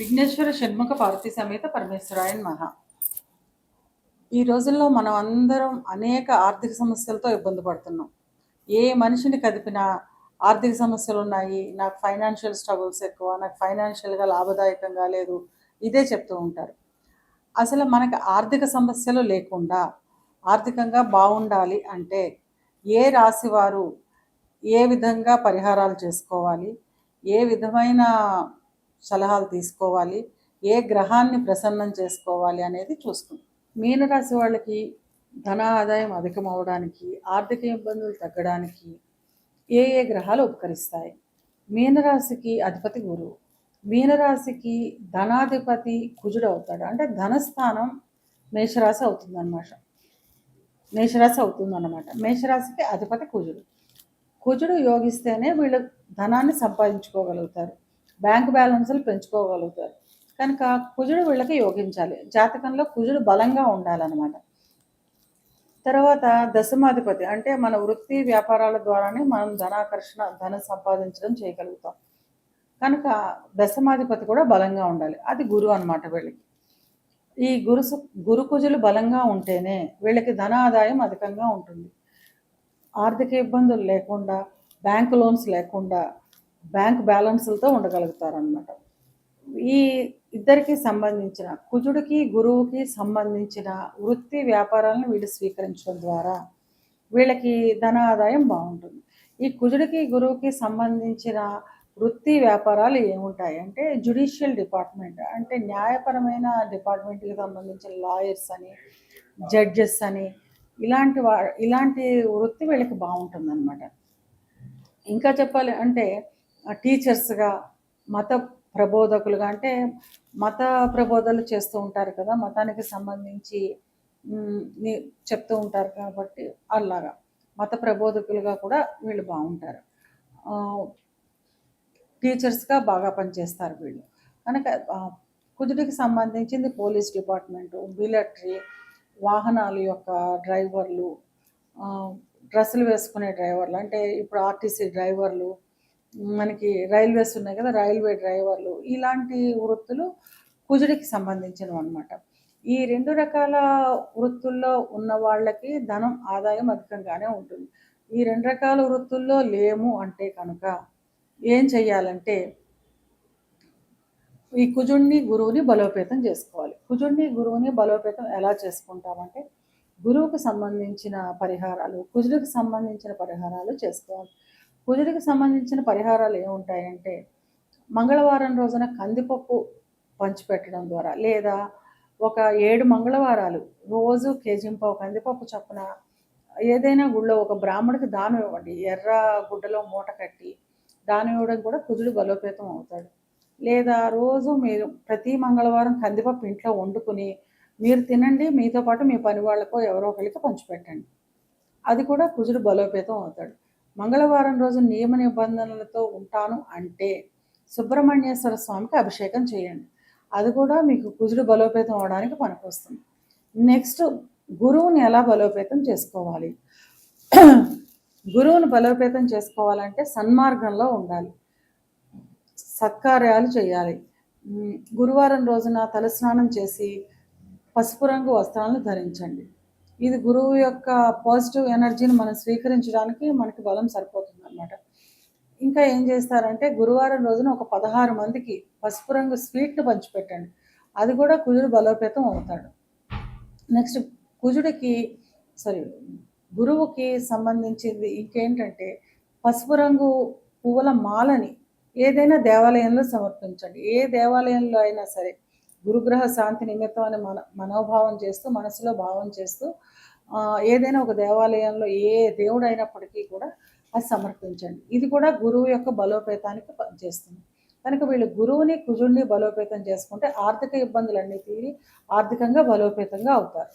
విఘ్నేశ్వర షణ్ముఖ పార్వతి సమేత పరమేశ్వరాయన్ మహా ఈ రోజుల్లో మనం అందరం అనేక ఆర్థిక సమస్యలతో ఇబ్బంది పడుతున్నాం. ఏ మనిషిని కదిపినా ఆర్థిక సమస్యలు ఉన్నాయి నాకు ఫైనాన్షియల్ స్ట్రగుల్స్ ఎక్కువ నాకు ఫైనాన్షియల్గా లాభదాయకంగా లేదు ఇదే చెప్తూ ఉంటారు. అసలు మనకు ఆర్థిక సమస్యలు లేకుండా ఆర్థికంగా బాగుండాలి అంటే ఏ రాశి వారు ఏ విధంగా పరిహారాలు చేసుకోవాలి ఏ విధమైన సలహాలు తీసుకోవాలి ఏ గ్రహాన్ని ప్రసన్నం చేసుకోవాలి అనేది చూస్తుంది మీనరాశి వాళ్ళకి ధన ఆదాయం అధికం అవడానికి ఆర్థిక ఇబ్బందులు తగ్గడానికి ఏ ఏ గ్రహాలు ఉపకరిస్తాయి? మీనరాశికి అధిపతి గురువు మీనరాశికి ధనాధిపతి కుజుడు అవుతాడు. అంటే ధనస్థానం మేషరాశి అవుతుందన్నమాట. మేషరాశి అవుతుందన్నమాట. మేషరాశికి అధిపతి కుజుడు. కుజుడు యోగిస్తేనే వీళ్ళు ధనాన్ని సంపాదించుకోగలుగుతారు. బ్యాంక్ బ్యాలెన్స్లు పెంచుకోగలుగుతారు. కనుక కుజుడు వీళ్ళకి యోగించాలి. జాతకంలో కుజుడు బలంగా ఉండాలన్నమాట. తర్వాత దశమాధిపతి. అంటే మన వృత్తి వ్యాపారాల ద్వారానే మనం ధనాకర్షణ ధనం సంపాదించడం చేయగలుగుతాం. కనుక దశమాధిపతి కూడా బలంగా ఉండాలి. అది గురువు అన్నమాట వీళ్ళకి. ఈ గురు గురుకుజులు బలంగా ఉంటేనే వీళ్ళకి ధన ఆదాయం అధికంగా ఉంటుంది. ఆర్థిక ఇబ్బందులు లేకుండా బ్యాంక్ లోన్స్ లేకుండా బ్యాంక్ బ్యాలెన్స్లతో ఉండగలుగుతారనమాట ఈ ఇద్దరికి సంబంధించిన కుజుడికి గురువుకి సంబంధించిన వృత్తి వ్యాపారాలను వీళ్ళు స్వీకరించడం ద్వారా వీళ్ళకి ధన ఆదాయం బాగుంటుంది. ఈ కుజుడికి గురువుకి సంబంధించిన వృత్తి వ్యాపారాలు ఏముంటాయి అంటే జుడిషియల్ డిపార్ట్మెంట్ అంటే న్యాయపరమైన డిపార్ట్మెంట్కి సంబంధించిన లాయర్స్ అని జడ్జెస్ అని ఇలాంటి వా ఇలాంటి వృత్తి వీళ్ళకి బాగుంటుంది ఇంకా చెప్పాలి అంటే టీచర్స్గా మత ప్రబోధకులుగా అంటే మత ప్రబోధలు చేస్తూ ఉంటారు కదా మతానికి సంబంధించి చెప్తూ ఉంటారు కాబట్టి అలాగా. మత ప్రబోధకులుగా కూడా వీళ్ళు బాగుంటారు. టీచర్స్గా బాగా పనిచేస్తారు వీళ్ళు. కనుక కుజుడికి కుదుటికి సంబంధించింది పోలీస్ డిపార్ట్మెంటు మిలిటరీ వాహనాల యొక్క డ్రైవర్లు డ్రెస్సులు వేసుకునే డ్రైవర్లు అంటే ఇప్పుడు ఆర్టీసీ డ్రైవర్లు మనకి రైల్వేస్ ఉన్నాయి కదా రైల్వే డ్రైవర్లు ఇలాంటి వృత్తులు కుజుడికి సంబంధించినవి అనమాట ఈ రెండు రకాల వృత్తుల్లో ఉన్న వాళ్ళకి ధనం ఆదాయం అధికంగానే ఉంటుంది. ఈ రెండు రకాల వృత్తుల్లో లేము అంటే కనుక ఏం చెయ్యాలంటే ఈ కుజుడిని గురువుని బలోపేతం చేసుకోవాలి. కుజుడిని గురువుని బలోపేతం ఎలా చేసుకుంటామంటే గురువుకు సంబంధించిన పరిహారాలు కుజుడికి సంబంధించిన పరిహారాలు చేసుకోవాలి. కుజుడికి సంబంధించిన పరిహారాలు ఏముంటాయంటే మంగళవారం రోజున కందిపప్పు పంచిపెట్టడం ద్వారా లేదా ఒక ఏడు మంగళవారాలు రోజు కేజింపావు కందిపప్పు చొప్పున ఏదైనా గుళ్ళో ఒక బ్రాహ్మడికి దానం ఇవ్వండి. ఎర్ర గుడ్డలో మూట కట్టి దానం ఇవ్వడం కూడా కుజుడు బలోపేతం అవుతాడు. లేదా రోజు మీరు ప్రతి మంగళవారం కందిపప్పు ఇంట్లో వండుకుని మీరు తినండి మీతో పాటు మీ పని వాళ్ళకో ఎవరో ఒకరికి పంచిపెట్టండి. అది కూడా కుజుడు బలోపేతం అవుతాడు. మంగళవారం రోజు నియమ నిబంధనలతో ఉంటాను అంటే సుబ్రహ్మణ్యేశ్వర స్వామికి అభిషేకం చేయండి. అది కూడా మీకు కుజుడు బలోపేతం అవడానికి పనికొస్తుంది. నెక్స్ట్ గురువుని ఎలా బలోపేతం చేసుకోవాలి? గురువుని బలోపేతం చేసుకోవాలంటే సన్మార్గంలో ఉండాలి. సత్కార్యాలు చేయాలి. గురువారం రోజున తలస్నానం చేసి పసుపు రంగు వస్త్రాలను ధరించండి. ఇది గురువు యొక్క పాజిటివ్ ఎనర్జీని మనం స్వీకరించడానికి మనకి బలం సరిపోతుంది అనమాట ఇంకా ఏం చేస్తారంటే గురువారం రోజున ఒక పదహారు మందికి పసుపు రంగు స్వీట్ను పంచిపెట్టండి. అది కూడా కుజుడు బలోపేతం అవుతాడు. నెక్స్ట్ కుజుడికి సారీ గురువుకి సంబంధించింది ఇంకేంటంటే పసుపు రంగు పువ్వుల మాలని ఏదైనా దేవాలయంలో సమర్పించండి. ఏ దేవాలయంలో అయినా సరే గురుగ్రహ శాంతి నిమిత్తం అని మన మనోభావం చేస్తూ మనసులో భావం చేస్తూ ఏదైనా ఒక దేవాలయంలో ఏ దేవుడు అయినప్పటికీ కూడా అది సమర్పించండి. ఇది కూడా గురువు యొక్క బలోపేతానికి పనిచేస్తుంది కనుక వీళ్ళు గురువుని కుజుడిని బలోపేతం చేసుకుంటే ఆర్థిక ఇబ్బందులన్నీ తీరి ఆర్థికంగా బలోపేతంగా అవుతారు.